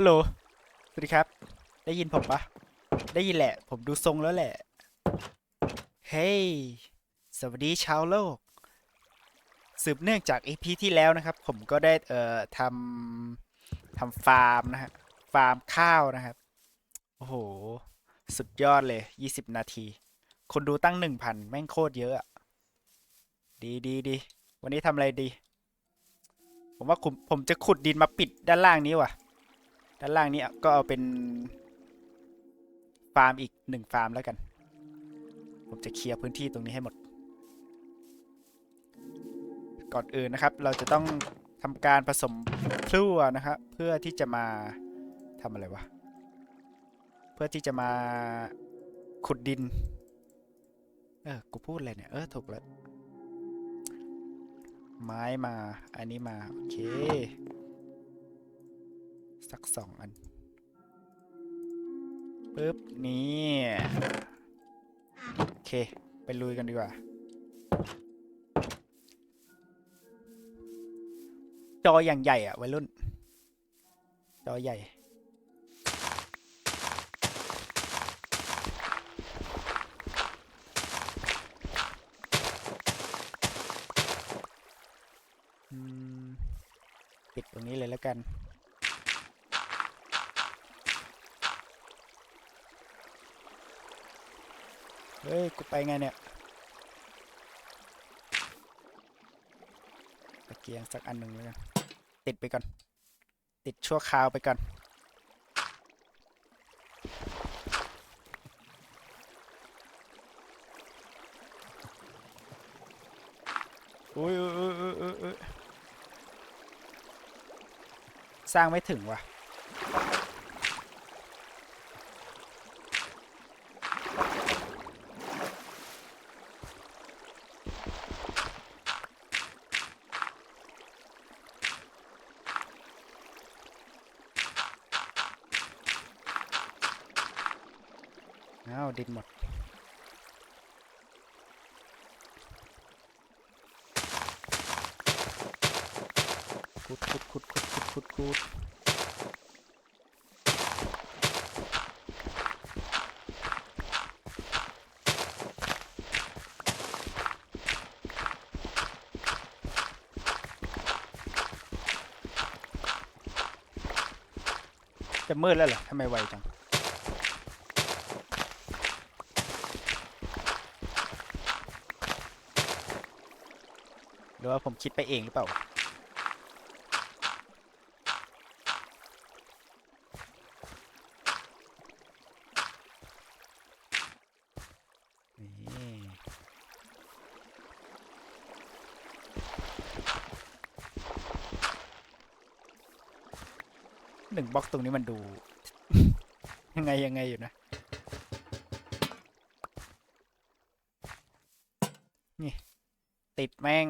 ฮัลโหล สวัสดีครับ ได้ยินผมปะ ได้ยินแหละ ผมดูทรงแล้วแหละ เฮ้ย สวัสดีชาวโลก สืบเนื่องจาก EP ที่แล้วนะครับ ผมก็ได้เอ่อทำทำฟาร์มนะฮะ ฟาร์มข้าวนะครับ โอ้โห สุดยอดเลย 20 นาที คนดูตั้ง 1,000 แม่งโคตรเยอะอะ ดีดีดี วันนี้ทำอะไรดี ผมว่าผมผมจะขุดดินมาปิดด้านล่างนี้ว่ะ ด้านล่างนี้ก็เอาเป็นฟาร์มอีกหนึ่งฟาร์มแล้วกัน ผมจะเคลียร์พื้นที่ตรงนี้ให้หมด ก่อนอื่นนะครับ เราจะต้องทำการผสมพลั่วนะครับ เพื่อที่จะมาทำอะไรวะ เพื่อที่จะมาขุดดิน เออ กูพูดอะไรเนี่ย เออ ถูกแล้ว ไม้มา อันนี้มา โอเค สักสองอันปึ๊บ นี่ โอเค ไปลุยกันดีกว่า จออย่างใหญ่อะวัยรุ่น จอใหญ่ปิดตรงนี้เลยแล้วกัน เฮ้ย กูไปไงเนี่ยตะเกียงสักอันหนึ่งแล้วกันติดไปก่อน ติดชั่วคราวไปก่อน อุ้ยสร้างไม่ถึงว่ะ อ้าวดินหมด ขุดขุดขุดขุดขุดขุดขุดจะมืดแล้วเหรอทำไมไวจัง รือว่าผมคิดไปเองหรือเปล่า นี่หนึ่งบล็อกตรงนี้มันดู ยังไงยังไงอยู่นะนี่ ติดแม่ง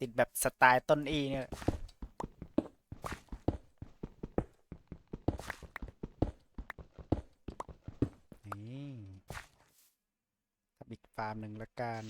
ติดแบบสไตล์ต้นอีเนี่ยนี่ทำอีกฟาร์มหนึ่งละกัน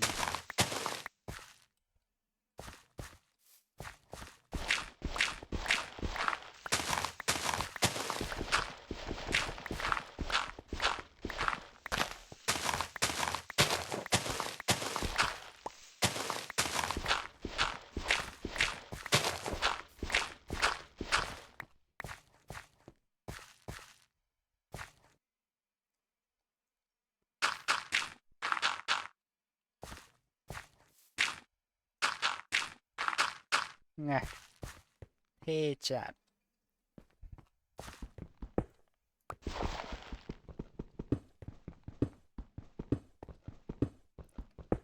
ไงเท่จัด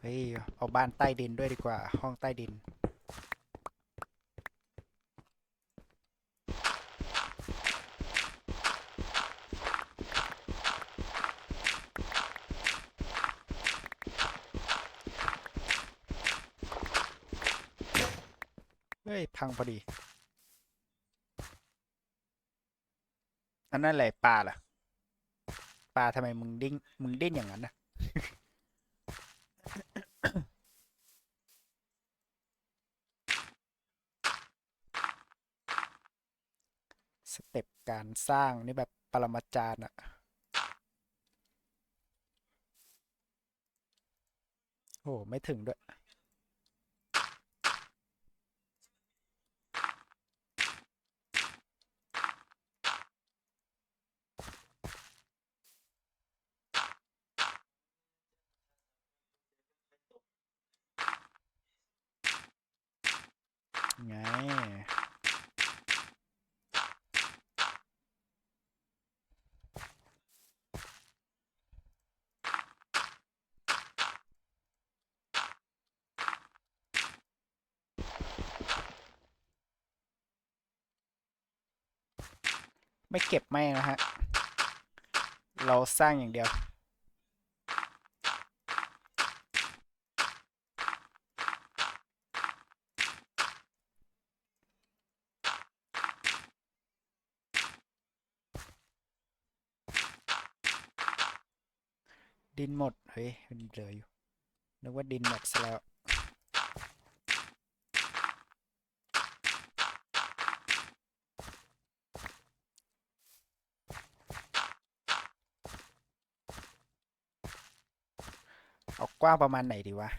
เฮ้ยเอาบ้านใต้ดินด้วยดีกว่า ห้องใต้ดิน ฮ้ย พังพอดี อันนั้นอะไรปลาล่ะปลาทำไมมึงดิ้งมึงดิ้นอย่างนั้นนะสเต็ปการสร้างนี่แบบปรมาจารย์อะโอ้ไม่ถึงด้วย ไง ไม่เก็บไม่นะฮะ เราสร้างอย่างเดียว ดินหมด เฮ้ยมันเหลืออยู่ นึกว่าดินหมดซะแล้ว เอากว้างประมาณไหนดีวะ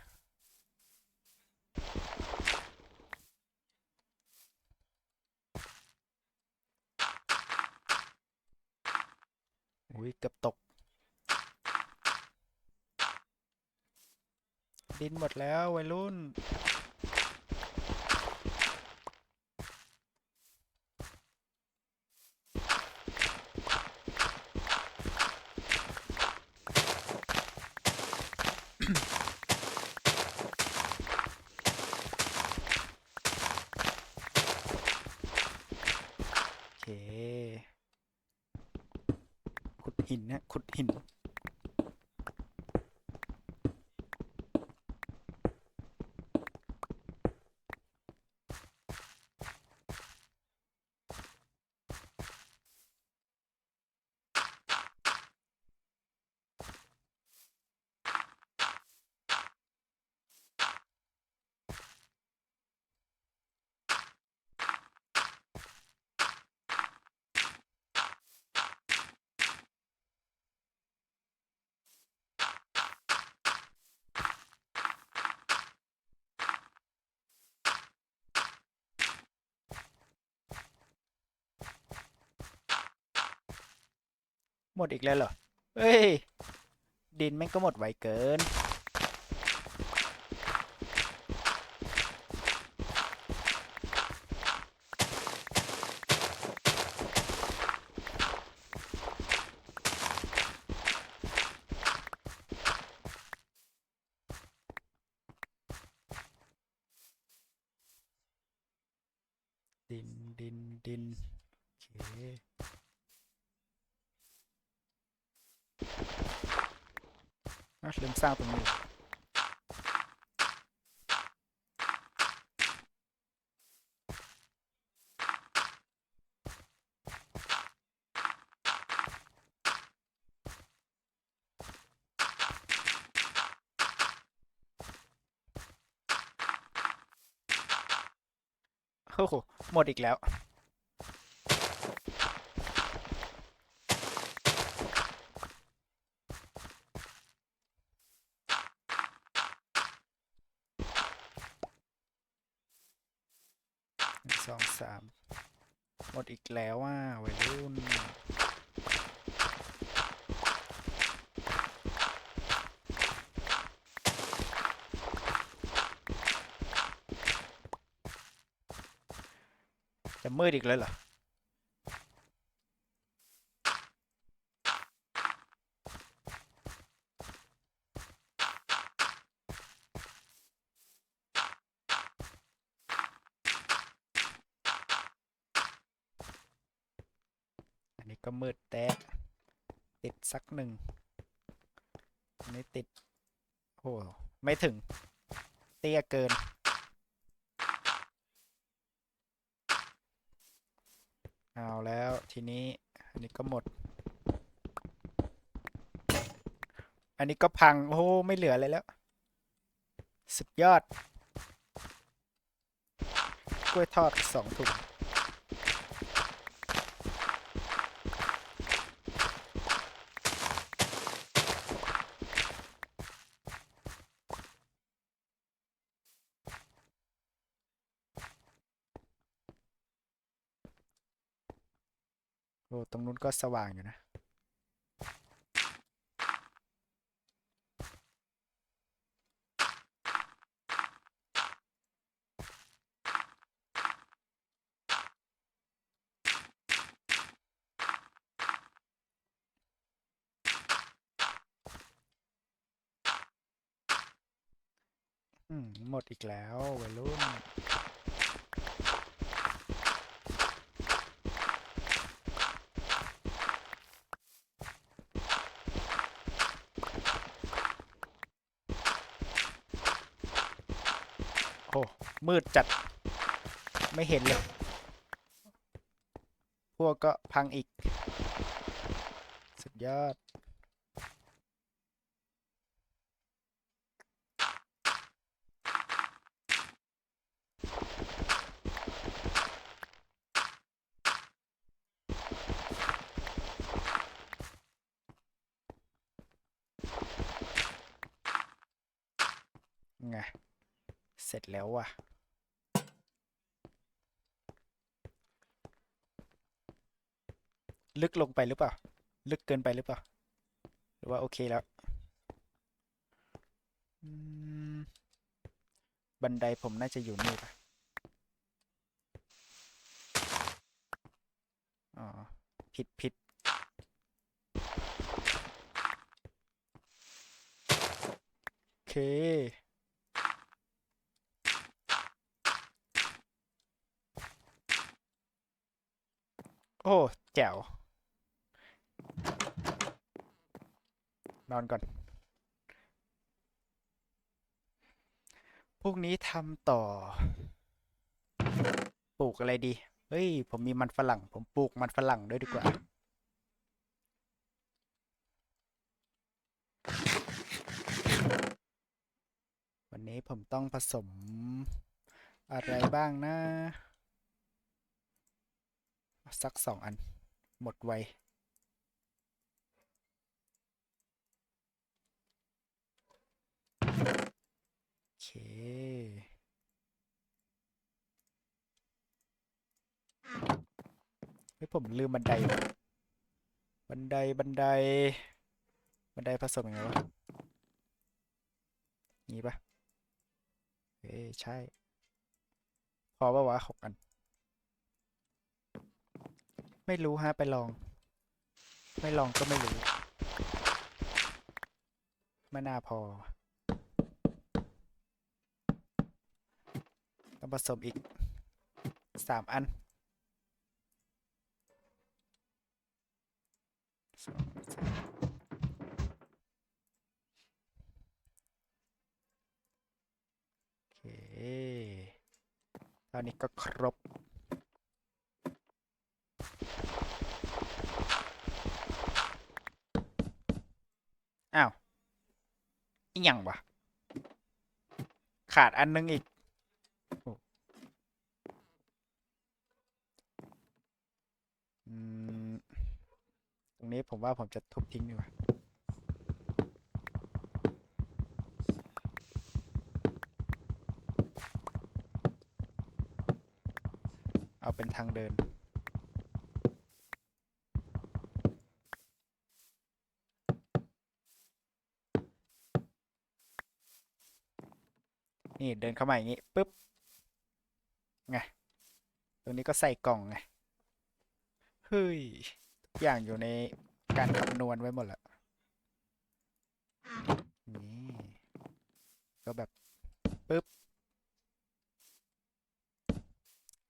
อุ้ยเกือบตก ดินหมดแล้ววัยรุ่น โอเค ขุดหินนะขุดหิน มดอีกแล้วเหรอ เฮ้ย ดินแม่งก็หมดไวเกิน ดินดินดินโอเค อะลืมสร้างตรงนี้โอ้โหหมดอีกแล้ว หนึ่งสองสามหมดอีกแล้วว่าวัยรุ่นจะมืดอีกเลยเหรอ อันนี้ก็มืดแตะติดสักห นึ่งอันนี้ติด โอ้ไม่ถึง เตี้ยเกิน เอาแล้วทีนี้ อันนี้ก็หมด อันนี้ก็พัง โอ้ไม่เหลืออะไรแล้ว สุดยอด กล้วยทอดสองถุง ตรงนู้นก็สว่างอยู่นะ หมดอีกแล้ววัยรุ่น โอ้ มืดจัด ไม่เห็นเลย พวกก็พังอีก สุดยอด ไง เสร็จแล้วว่ะ ลึกลงไปหรือเปล่า ลึกเกินไปหรือเปล่า หรือว่าโอเคแล้ว บันไดผมน่าจะอยู่นี่ป่ะอ๋อ ผิดผิดโอเคโอ้แจ๋ว นอนก่อนพวกนี้ทำต่อ ปลูกอะไรดี เฮ้ย ผมมีมันฝรั่ง ผมปลูกมันฝรั่งด้วยดีกว่า วันนี้ผมต้องผสมอะไรบ้างนะ สักสองอัน หมดไว เคเฮ้ยผมลืมบันได บันได บันได บันไดผสมยังไงวะงี้ปะเอ้ใช่ พอปะวะหกอัน ไม่รู้ฮะ ไปลอง ไม่ลองก็ไม่รู้ ไม่น่าพอ ต้องผสมอีกสามอันสองสามโอเคตอนนี้ก็ครบอ้าวอีกอย่างวะขาดอันนึงอีกโอ้อืม ตรงนี้ ผมว่าผมจะทุบทิ้งดีกว่าเอาเป็นทางเดิน นี่เดินเข้ามาอย่างนี้ปุ๊บ ไง ตรงนี้ก็ใส่กล่องไง เฮ้ย ทุกอย่างอยู่ใน การคำนวณไว้หมดแล้วนี่ก็แบบปุ๊บ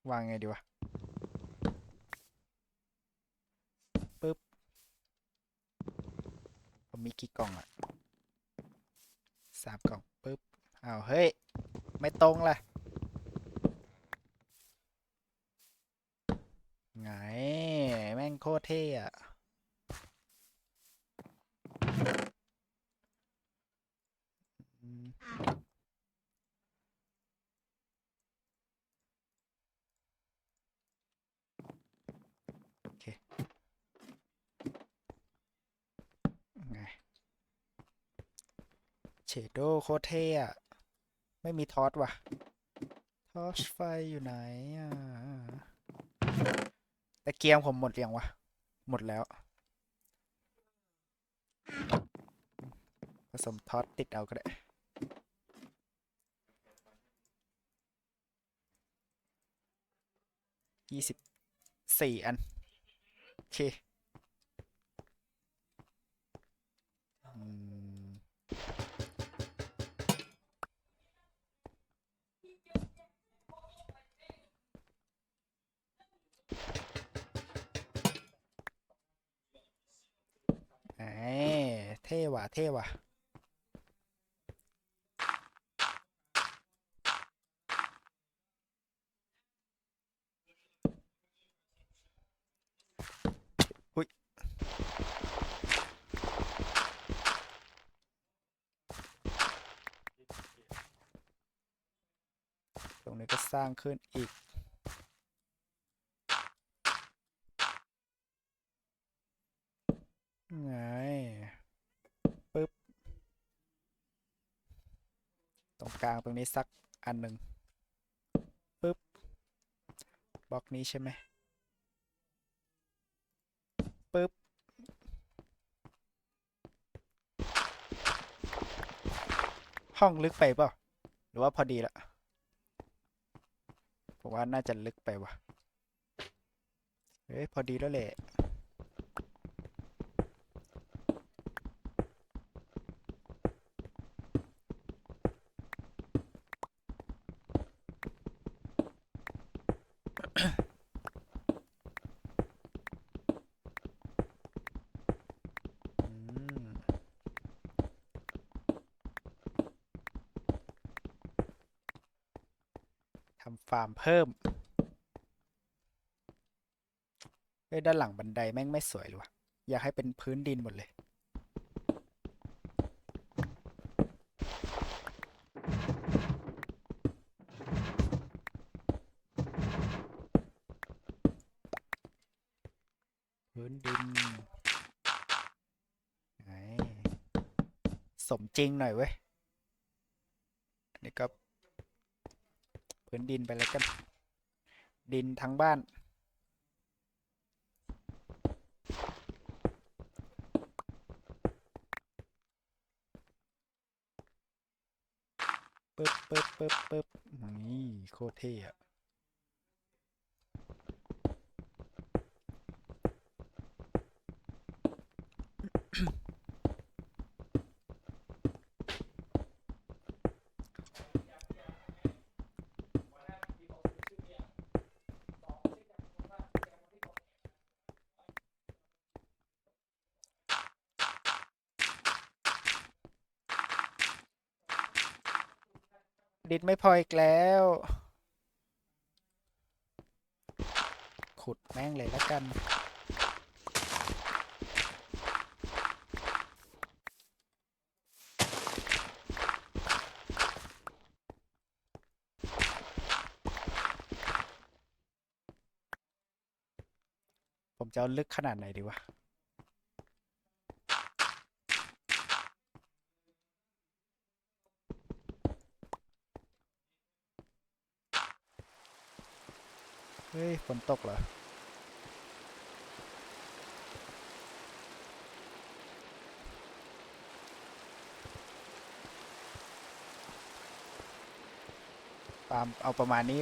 วางไงดีวะปุ๊บผมมีกี่กล่องอะสามกล่องปุ๊บอ้าวเฮ้ย ไม่ตรงล่ะไง แม่งโคตรเท่อะอืม โอเคไงเชโดโคเท่อะไม่มีทอสว่ะ ทอสไฟอยู่ไหนอะตะเกียงผมหมดยังวะ หมดแล้วผสมทอตติดเอาก็ได้ ยี่สิบสี่อัน โอเคเอ้เท่ว่ะเท่ว่ะ อุ๊ย ตรงนี้ก็สร้างขึ้นอีก ไงปึ๊บ ตรงกลางตรงนี้สักอันหนึ่งปึ๊บบล็อกนี้ใช่ไหมปึ๊บห้องลึกไปเปล่าหรือว่าพอดีละ ผมว่าน่าจะลึกไปว่ะ เฮ้ย พอดีแล้วแหละาร์มเพิ่มเฮ้ยด้านหลังบันไดแม่งไม่สวยเลยวะอยากให้เป็นพื้นดินหมดเลย พื้นดินไหนสมจริงหน่อยเว้ย อันนี้ก็ พื้นดินไปแล้วกัน ดินทั้งบ้าน ปึ๊บปึ๊บปึ๊บปึ๊บนี่โคตรเท่อะ ดินไม่พออีกแล้ว ขุดแม่งเลยแล้วกันผมจะลึกขนาดไหนดีวะ เฮ้ย ฝ นตกเหรอ ตามเอาประมาณนี้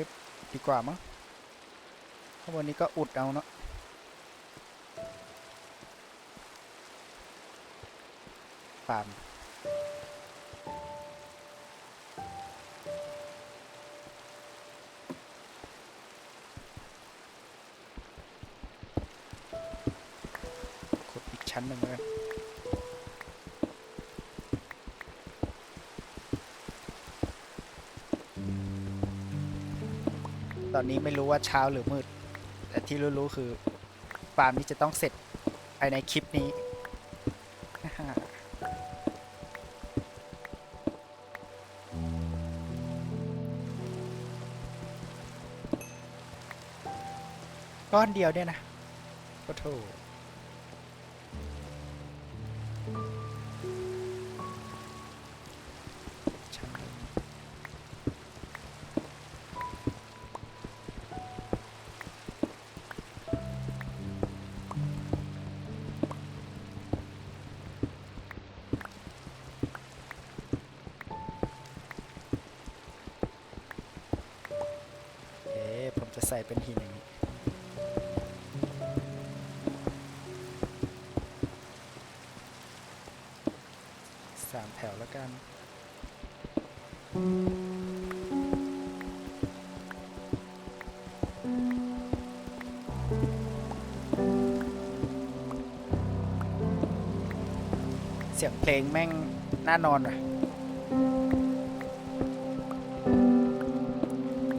ดีกว่ามั้งข้างบนนี้ก็อุดเอาเนาะปาม ชั้นหนึ่งเลยตอนนี้ไม่รู้ว่าเช้าหรือมืด แต่ที่รู้ๆคือฟาร์มนี้จะต้องเสร็จภายในคลิปนี้ ก้อนเดียวเนี่ยนะก็โถ จะใส่เป็นหินอย่างนี้สามแถวแล้วกัน เสียงเพลงแม่งน่านอนว่ะ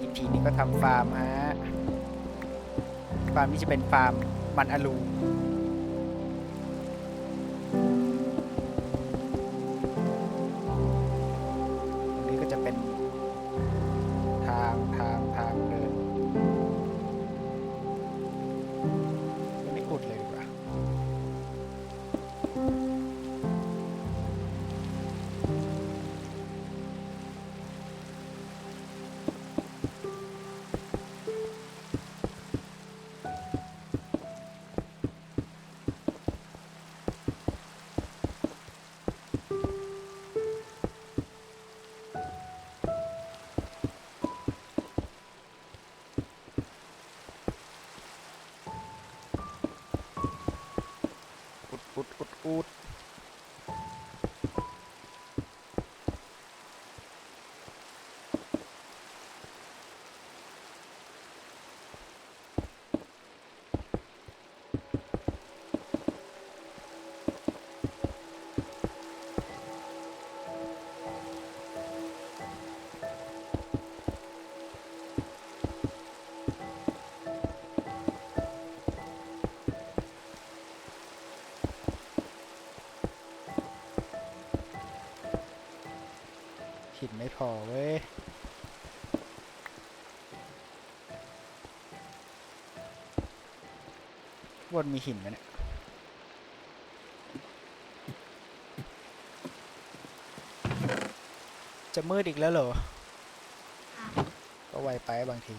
EP นี้ก็ทำฟาร์มฮะ ฟาร์มนี้จะเป็นฟาร์มมันอลู หินไม่พอเว้ยวนมีหินไหมเนี่ยจะมืดอีกแล้วเหรอ ก็ไวไปบางที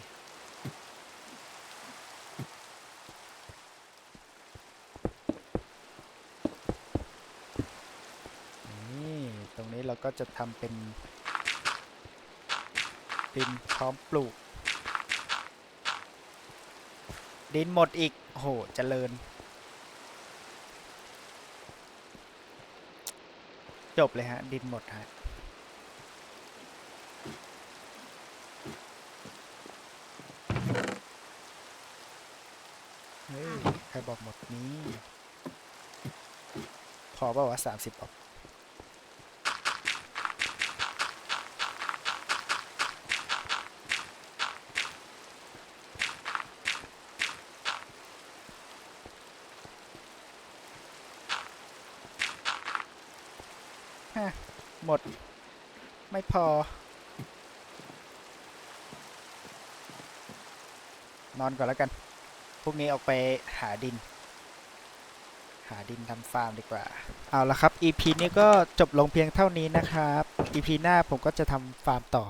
นี่ ตรงนี้เราก็จะทำเป็น ดินพร้อมปลูก ดินหมดอีกโอ้โหเจริญ จบเลยฮะ ดินหมดฮะเฮ้ยใครบอกหมดนี้ พอป่าวะสามสิบออก ฮะ ห มด ไม่พอ นอนก่อนแล้วกัน พรุ่งนี้ออกไปหาดิน หาดินทำฟาร์มดีกว่า เอาละครับ EP นี้ก็จบลงเพียงเท่านี้นะครับ EP หน้าผมก็จะทำฟาร์มต่อ